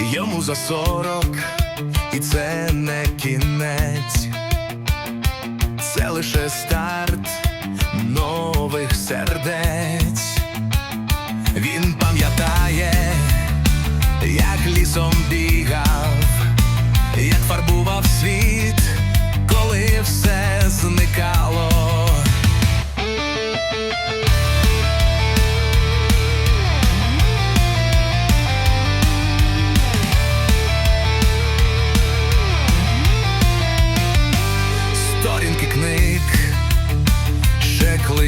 Йому за сорок, і це не кінець, це лише стар.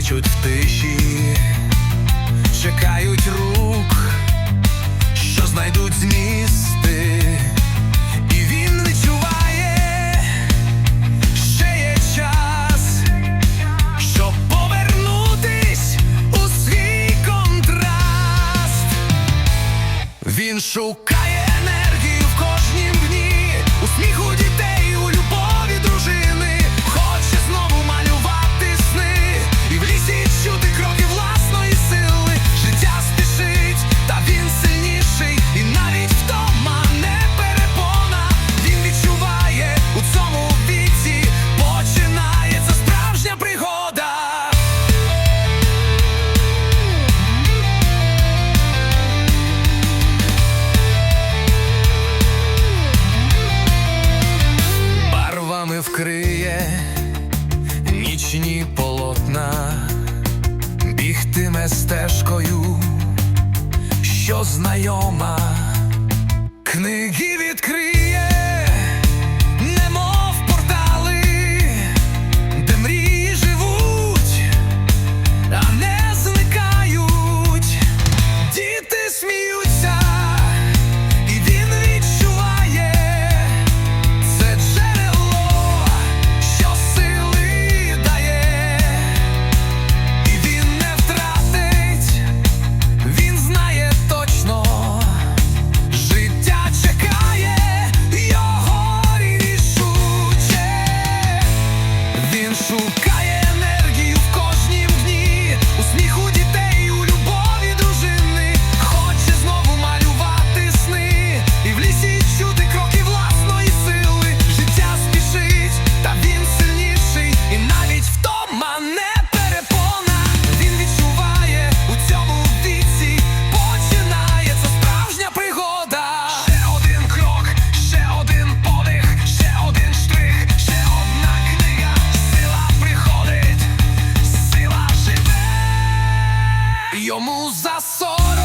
плачуть в тиші, чекають рук, що знайдуть змісти, і він відчуває, ще є час, щоб повернутись у свій контраст. Він шукає. вкриє нічні полотна, бігтиме стежкою, що знайома, книги відкриє. Eu musa sola